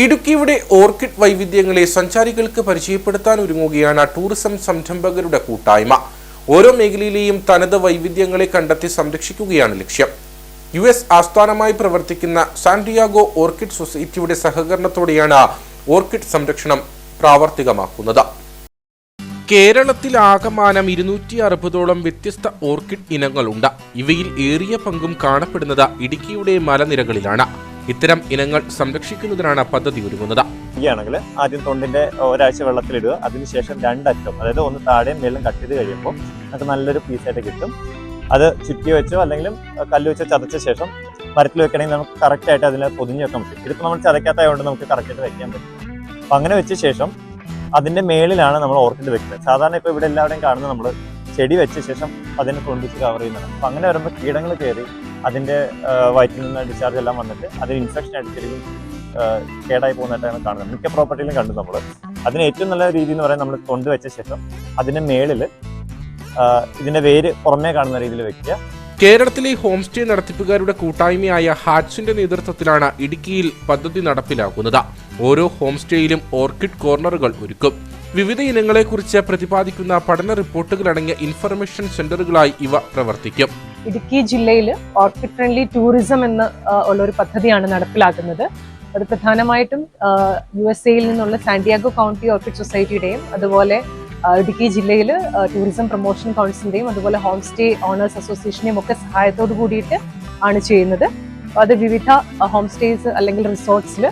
ഇടുക്കിയുടെ ഓർക്കിഡ് വൈവിധ്യങ്ങളെ സഞ്ചാരികൾക്ക് പരിചയപ്പെടുത്താൻ ഒരുങ്ങുകയാണ് ടൂറിസം സംരംഭകരുടെ കൂട്ടായ്മ. ഓരോ മേഖലയിലെയും തനത് വൈവിധ്യങ്ങളെ കണ്ടെത്തി സംരക്ഷിക്കുകയാണ് ലക്ഷ്യം. യു എസ് ആസ്ഥാനമായി പ്രവർത്തിക്കുന്ന സാൻഡിയാഗോ ഓർക്കിഡ് സൊസൈറ്റിയുടെ സഹകരണത്തോടെയാണ് ഓർക്കിഡ് സംരക്ഷണം പ്രാവർത്തികമാക്കുന്നത്. കേരളത്തിൽ ആകമാനം ഇരുന്നൂറ്റി അറുപതോളം വ്യത്യസ്ത ഓർക്കിഡ് ഇനങ്ങളുണ്ട്. ഇവയിൽ ഏറിയ പങ്കും കാണപ്പെടുന്നത് ഇടുക്കിയുടെ മലനിരകളിലാണ്. ഇത്തരം ഇനങ്ങൾ സംരക്ഷിക്കുന്നതിനാണ് പദ്ധതി ഒരുങ്ങുന്നത്. ചെയ്യുകയാണെങ്കിൽ ആദ്യം തൊണ്ടിന്റെ ഒരാഴ്ച വെള്ളത്തിലിടുക അതിനുശേഷം രണ്ടറ്റം അതായത് ഒന്ന് താഴെയും മേലും കട്ട് ചെയ്ത് കഴിയുമ്പോൾ നമുക്ക് നല്ലൊരു പീസായിട്ട് കിട്ടും. അത് ചുറ്റി വെച്ചോ അല്ലെങ്കിൽ കല്ല് വെച്ചോ ചതച്ച ശേഷം മരത്തിൽ വെക്കണമെങ്കിൽ നമുക്ക് കറക്റ്റ് ആയിട്ട് അതിനെ പൊതിഞ്ഞ് വെക്കാൻ പറ്റും. ഇതിപ്പോൾ നമ്മൾ ചതക്കാത്തതുകൊണ്ട് നമുക്ക് കറക്റ്റായിട്ട് വെക്കാൻ പറ്റും. അപ്പം അങ്ങനെ വെച്ച ശേഷം അതിന്റെ മേളിലാണ് നമ്മൾ ഓർക്കിഡ് വെക്കുന്നത്. സാധാരണ ഇപ്പോൾ ഇവിടെ എല്ലാവരുടെയും കാണുന്നത് നമ്മൾ ചെടി വെച്ച ശേഷം അതിനെ കൊണ്ടിച്ച് കവർ ചെയ്യുന്നതാണ്. അപ്പം അങ്ങനെ വരുമ്പോൾ കീടങ്ങൾ കയറി അതിന്റെ ആ, വയറ്റിൽ നിന്ന് ഡിസ്ചാർജ് എല്ലാം വന്നിട്ട് അതിന് ഇൻഫെക്ഷൻ അടിച്ചിരിക്കും കേടായി പോകുന്നതായിട്ടാണ് കാണുന്നത്. മിക്ക പ്രോപ്പർട്ടിയിലും കണ്ടു നമ്മൾ അതിന് ഏറ്റവും നല്ല രീതി എന്ന് പറയുന്നത് നമ്മൾ കൊണ്ട് വെച്ച ശേഷം അതിന്റെ മേളിൽ ഇതിന്റെ വേര് പുറമേ കാണുന്ന രീതിയിൽ വെക്കുക. കേരളത്തിലെ ഹോം സ്റ്റേ നടത്തിപ്പുകാരുടെ കൂട്ടായ്മയായ ഹാറ്റ്സിന്റെ നേതൃത്വത്തിലാണ് ഇടുക്കിയിൽ പദ്ധതി നടപ്പിലാക്കുന്നത്. ഓരോ ഹോം സ്റ്റേയിലും ഓർക്കിഡ് കോർണറുകൾ ഒരുക്കും. വിവിധ ഇനങ്ങളെക്കുറിച്ച് പ്രതിപാദിക്കുന്ന പഠന റിപ്പോർട്ടുകൾ അടങ്ങിയ ഇൻഫർമേഷൻ സെന്ററുകളായി ഇവ പ്രവർത്തിക്കും. ഇടുക്കി ജില്ലയിൽ ഓർക്കിഡ് ഫ്രണ്ട്ലി ടൂറിസം എന്ന് ഉള്ള ഒരു പദ്ധതിയാണ് നടപ്പിലാക്കുന്നത്. അത് പ്രധാനമായിട്ടും യു എസ് എയിൽ നിന്നുള്ള സാന്റിയാഗോ കൗണ്ടി ഓർക്കിഡ് സൊസൈറ്റിയുടെയും അതുപോലെ ഇടുക്കി ജില്ലയിൽ ടൂറിസം പ്രൊമോഷൻ കൗൺസിലിന്റെയും അതുപോലെ ഹോം സ്റ്റേ ഓണേഴ്സ് അസോസിയേഷനെയും ഒക്കെ സഹായത്തോട് കൂടിയിട്ട് ആണ് ചെയ്യുന്നത്. അത് വിവിധ ഹോം സ്റ്റേസ് അല്ലെങ്കിൽ റിസോർട്ട്സിൽ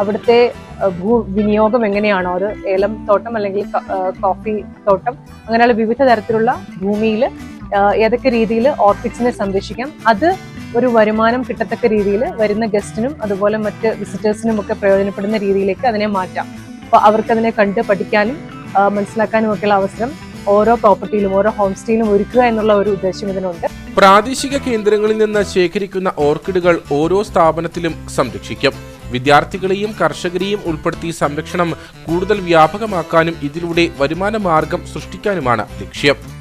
അവിടുത്തെ ആ, എങ്ങനെയാണ് വിനിയോഗം എങ്ങനെയാണോ? ഒരു ഏലം തോട്ടം അല്ലെങ്കിൽ കോഫി തോട്ടം അങ്ങനെയുള്ള വിവിധ തരത്തിലുള്ള ഭൂമിയിൽ ഏതൊക്കെ രീതിയിൽ ഓർക്കിഡ്സിനെ സംരക്ഷിക്കാം. അത് ഒരു വരുമാനം കിട്ടത്തക്ക രീതിയിൽ വരുന്ന ഗസ്റ്റിനും അതുപോലെ മറ്റ് വിസിറ്റേഴ്സിനും ഒക്കെ പ്രയോജനപ്പെടുന്ന രീതിയിലേക്ക് അതിനെ മാറ്റാം. അപ്പോൾ അവർക്കതിനെ കണ്ട് പഠിക്കാനും മനസ്സിലാക്കാനും ഒക്കെയുള്ള അവസരം ഓരോ പ്രോപ്പർട്ടിയിലും ഓരോ ഹോം സ്റ്റേയിലും ഒരുക്കുക എന്നുള്ള ഒരു ഉദ്ദേശം ഇതിനുണ്ട്. പ്രാദേശിക കേന്ദ്രങ്ങളിൽ നിന്ന് ശേഖരിക്കുന്ന ഓർക്കിഡുകൾ ഓരോ സ്ഥാപനത്തിലും സംരക്ഷിക്കും. വിദ്യാർത്ഥികളെയും കർഷകരെയും ഉൾപ്പെടുത്തി സംരക്ഷണം കൂടുതൽ വ്യാപകമാക്കാനും ഇതിലൂടെ വരുമാന മാർഗം സൃഷ്ടിക്കാനുമാണ് ലക്ഷ്യം.